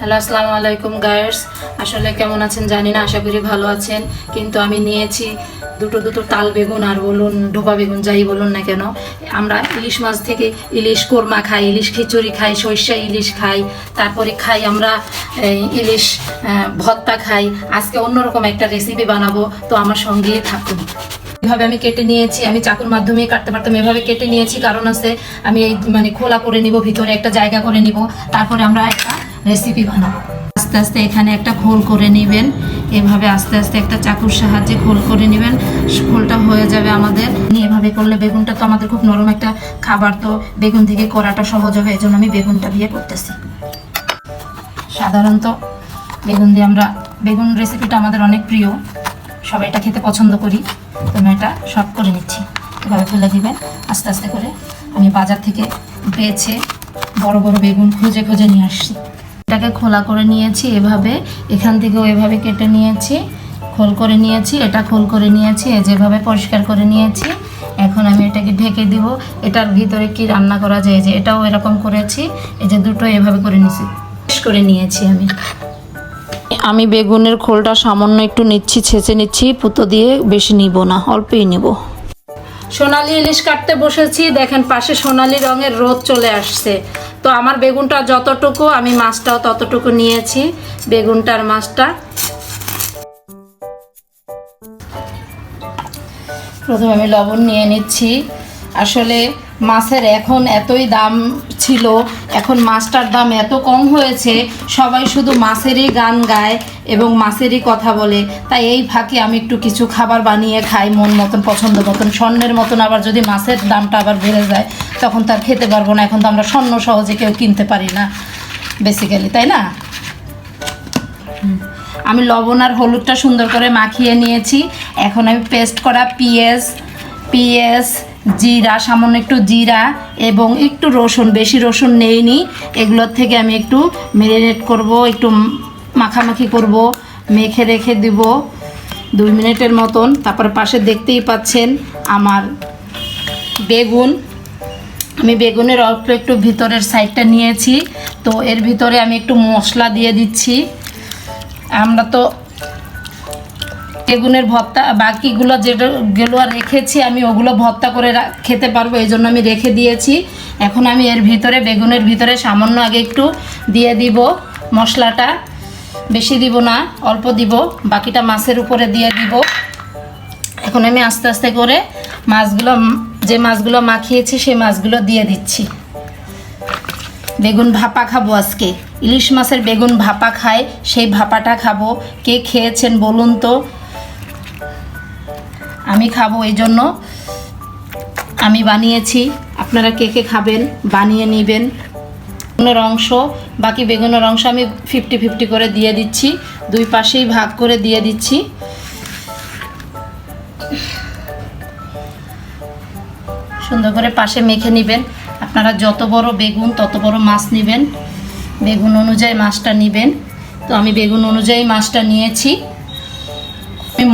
Hello, আসসালামু আলাইকুম গায়ার্স আসলে কেমন আছেন জানি না, আশা করি ভালো আছেন। কিন্তু আমি নিয়েছি দুটো দুটো তাল বেগুন আর বলুন ডোবা বেগুন, যাই বলুন না কেন। আমরা ইলিশ মাছ থেকে ইলিশ কোরমা খাই, ইলিশ খিচুড়ি খাই, সর্ষা ইলিশ খাই, তারপরে খাই আমরা ইলিশ ভর্তা খাই। আজকে অন্যরকম একটা রেসিপি বানাবো, তো আমার সঙ্গেই থাকুন। এভাবে আমি কেটে নিয়েছি, আমি চাকুর মাধ্যমে কাটতে পারতাম, এভাবে কেটে নিয়েছি। কারণ আছে, আমি এই মানে খোলা করে নিব, ভিতরে একটা জায়গা করে নিব। তারপরে আমরা একটা রেসিপি বানাবো। আস্তে আস্তে এখানে একটা খোল করে নেবেন। এভাবে আস্তে আস্তে একটা চাকুর সাহায্যে খোল করে নেবেন। খোলটা হয়ে যাবে আমাদের। এভাবে করলে বেগুনটা তো আমাদের খুব নরম একটা খাবার তো বেগুন থেকে করাটা সহজ হবে এই জন্য আমি বেগুনটা দিয়ে করতেছি। সাধারণত বেগুন দিয়ে আমরা বেগুন রেসিপিটা আমাদের অনেক প্রিয়। সবাই এটা খেতে পছন্দ করি। আমি এটা শর্ট করে নিচ্ছি। এভাবে ফেলে দিবেন। আস্তে আস্তে করে আমি বাজার থেকে বেছে বড় বড় বেগুন খুঁজে খুঁজে নিয়ে আসছি। এটাকে খোলা করে নিয়েছি এভাবে। এখান থেকেও এভাবে কেটে নিয়েছি, খোল করে নিয়েছি, এটা খোল করে নিয়েছি যেভাবে পরিষ্কার করে নিয়েছি। এখন আমি এটাকে ঢেকে দিব। এটার ভিতরে কি রান্না করা যায় যে এটাও এরকম করেছি, এই যে দুটো এভাবে করে নিয়েছি করে নিয়েছি আমি। আমি বেগুনের খোলটা সামান্য একটু নিচ্ছি, ছেঁচে নিচ্ছি, পুতো দিয়ে বেশি নিব না, অল্পই নিব। সোনালি ইলিশ কাটতে বসেছি, দেখেন পাশে সোনালি রঙের রোদ চলে আসছে। তো আমার বেগুনটা যতটুকু, আমি মাছটাও ততটুকু নিয়েছি, বেগুনটার মাছটা। প্রথমে আমি লবণ নিয়ে নিচ্ছি। আসলে মাছের এখন এতই দাম ছিল, এখন মাছটার দাম এত কম হয়েছে, সবাই শুধু মাছেরই গান গায় এবং মাছেরই কথা বলে। তাই এই ফাঁকে আমি একটু কিছু খাবার বানিয়ে খাই, মন মতন, পছন্দ মতন। স্বর্ণের মতন আবার যদি মাছের দামটা আবার বেড়ে যায়, তখন তার খেতে পারব না। এখন তো আমরা স্বর্ণ সহজে কেউ কিনতে পারি না বেসিক্যালি তাই না? আমি লবণ আর হলুদটা সুন্দর করে মাখিয়ে নিয়েছি। এখন আমি পেস্ট করা পিএস পেঁয়াজ জিরা, সামান্য একটু জিরা এবং একটু রসুন, বেশি রসুন নেইনি। এগুলোর থেকে আমি একটু মেরিনেট করব, একটু মাখামাখি করব, মেখে রেখে দিব দুই মিনিটের মতন। তারপর পাশে দেখতেই পাচ্ছেন আমার বেগুন। আমি বেগুনের অল্প একটু ভিতরের সাইডটা নিয়েছি। তো এর ভিতরে আমি একটু মশলা দিয়ে দিচ্ছি। আমরা তো বেগুনের ভর্তা, বাকিগুলো যেটা যেগুলো রেখেছি, আমি ওগুলো ভর্তা করে খেতে পারব, এই জন্য আমি রেখে দিয়েছি। এখন আমি এর ভিতরে, বেগুনের ভিতরে সামান্য আগে একটু দিয়ে দিব মশলাটা। বেশি দিব না, অল্প দিব, বাকিটা মাছের উপরে দিয়ে দিব। এখন আমি আস্তে আস্তে করে মাছগুলো, যে মাছগুলো মাখিয়েছি, সেই মাছগুলো দিয়ে দিচ্ছি। বেগুন ভাপা খাব আজকে। ইলিশ মাছের বেগুন ভাপা খায় সেই ভাপাটা খাব। কে খেয়েছেন বলুন তো? আমি খাব এই জন্য। আমি বানিয়েছি। আপনারা কে কে খাবেন বানিয়ে নেবেন। বেগুনের অংশ, বাকি বেগুনের অংশ আমি ফিফটি ফিফটি করে দিয়ে দিচ্ছি। দুই পাশেই ভাগ করে দিয়ে দিচ্ছি। সুন্দর করে পাশে মেখে নেবেন। আপনারা যত বড় বেগুন, তত বড় মাছ নেবেন। বেগুন অনুযায়ী মাছটা নেবেন। তো আমি বেগুন অনুযায়ী মাছটা নিয়েছি।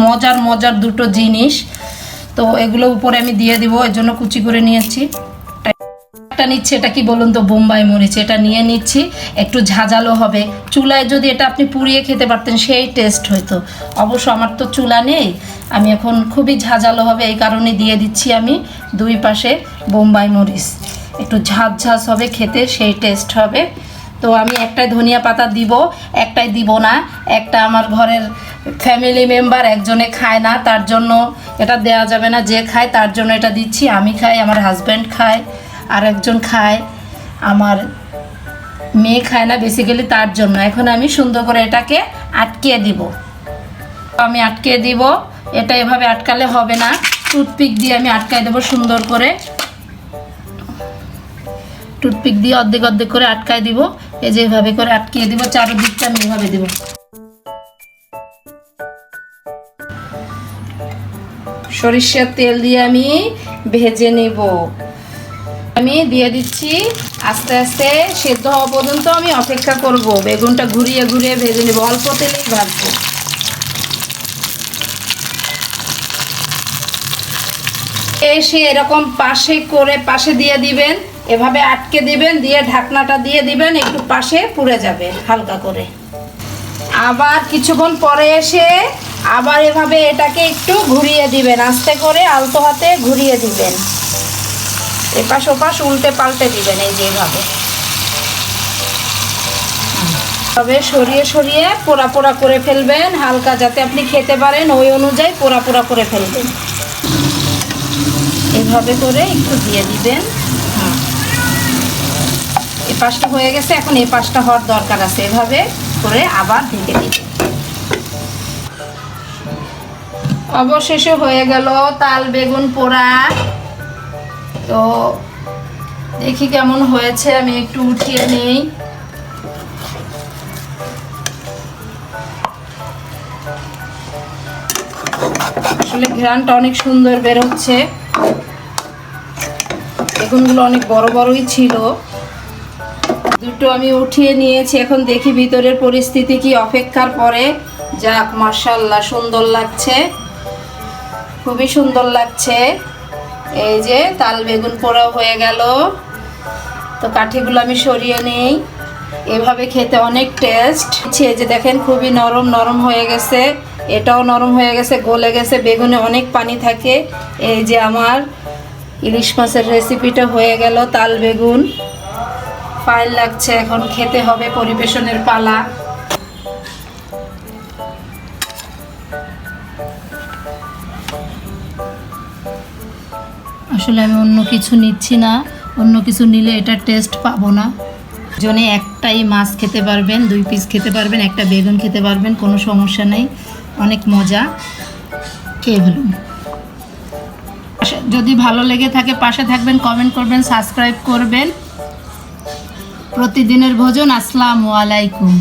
মজার মজার দুটো জিনিস। তো এগুলো উপরে আমি দিয়ে দিব, এর জন্য কুচি করে নিয়েছি। একটা নিচ্ছি, এটা কি বলুন তো, বোম্বাই মরিচ। এটা নিয়ে নিচ্ছি, একটু ঝাঁঝালো হবে। চুলায় যদি এটা আপনি পুড়িয়ে খেতে পারতেন, সেই টেস্ট হইতো। অবশ্য আমার তো চুলা নেই, আমি এখন খুবই ঝাঁঝালো হবে, এই কারণে দিয়ে দিচ্ছি আমি দুই পাশে বোম্বাই মরিচ। একটু ঝাঁঝ ঝাঁঝ হবে খেতে, সেই টেস্ট হবে। তো আমি একটাই ধনিয়া পাতা দিব, একটাই দিব না, একটা আমার ঘরের ফ্যামিলি মেম্বার একজনে খায় না, তার জন্য এটা দেওয়া যাবে না। যে খায়, তার জন্য এটা দিচ্ছি। আমি খাই, আমার হাজব্যান্ড খায় আর একজন খায়, আমার মেয়ে খায় না বেসিক্যালি তার জন্য। এখন আমি সুন্দর করে এটাকে আটকিয়ে দিব। আমি আটকে দিব। এটা এভাবে আটকালে হবে না। টুথপিক দিয়ে আমি আটকায় দেবো সুন্দর করে। টুথপিক দিয়ে অর্ধেক অর্ধেক করে আটকায় দিব। এই যে এভাবে করে আটকিয়ে দিব, চারোদিকটা আমি এভাবে দিব। সরিষার তেল দিয়ে আমি ভেজে নেব। আমি দিয়ে দিচ্ছি, আস্তে আস্তে সেদ্ধ হওয়া পর্যন্ত আমি অপেক্ষা করব। বেগুনটা ঘুরিয়ে ঘুরিয়ে ভেজে নেব, অল্প তেলেই ভাজবো। এসে এরকম পাশে করে পাশে দিয়ে দিবেন, এভাবে আটকে দিবেন, দিয়ে ঢাকনাটা দিয়ে দিবেন, একটু পাশে পুড়ে যাবে হালকা করে। আবার কিছুক্ষণ পরে এসে আবার এভাবে এটাকে একটু ঘুরিয়ে দিবেন, আস্তে করে আলতো হাতে ঘুরিয়ে দিবেন। এপাশ ওপাশ উল্টে পাল্টে দিবেন এই যে এভাবে। তবে সরিয়ে সরিয়ে পোড়া পোড়া করে ফেলবেন, হালকা যাতে আপনি খেতে পারেন, ওই অনুযায়ী পোড়া পোড়া করে ফেলবেন। এভাবে করে একটু দিয়ে দিবেন। হুম। এ পাশটা হয়ে গেছে, এখন এই পাশটা হওয়ার দরকার আছে। এভাবে করে আবার ঢেকে দিবেন। অবশেষে হয়ে গেল তাল বেগুন পোড়া। তো দেখি কেমন হয়েছে, আমি একটু উঠিয়ে নেই। আসলে ঘ্রানটা অনেক সুন্দর বেরোচ্ছে বেগুনগুলো অনেক বড় বড়ই ছিল। দুটো আমি উঠিয়ে নিয়েছি, এখন দেখি ভিতরের পরিস্থিতি কি অপেক্ষার পরে। যাক মার্শাল্লাহ সুন্দর লাগছে। খুবই সুন্দর লাগছে। এই যে তাল বেগুন পোড়াও হয়ে গেল। তো কাঠিগুলো আমি সরিয়ে নেই। এভাবে খেতে অনেক টেস্ট এই যে দেখেন খুবই নরম নরম হয়ে গেছে। এটাও নরম হয়ে গেছে, গলে গেছে, বেগুনে অনেক পানি থাকে। এই যে আমার ইলিশ মাছের রেসিপিটা হয়ে গেল, তাল বেগুন। ফাইল লাগছে, এখন খেতে হবে পরিবেশনের পালা। আসলে আমি অন্য কিছু নিচ্ছি না, অন্য কিছু নিলে এটার টেস্ট পাবো না। জনে একটাই মাছ খেতে পারবেন, দুই পিস খেতে পারবেন, একটা বেগুন খেতে পারবেন, কোনো সমস্যা নেই। অনেক মজা। খেয়ে ফেলুন। যদি ভালো লেগে থাকে পাশে থাকবেন কমেন্ট করবেন সাবস্ক্রাইব করবেন। প্রতিদিনের ভোজন, আসসালামু আলাইকুম।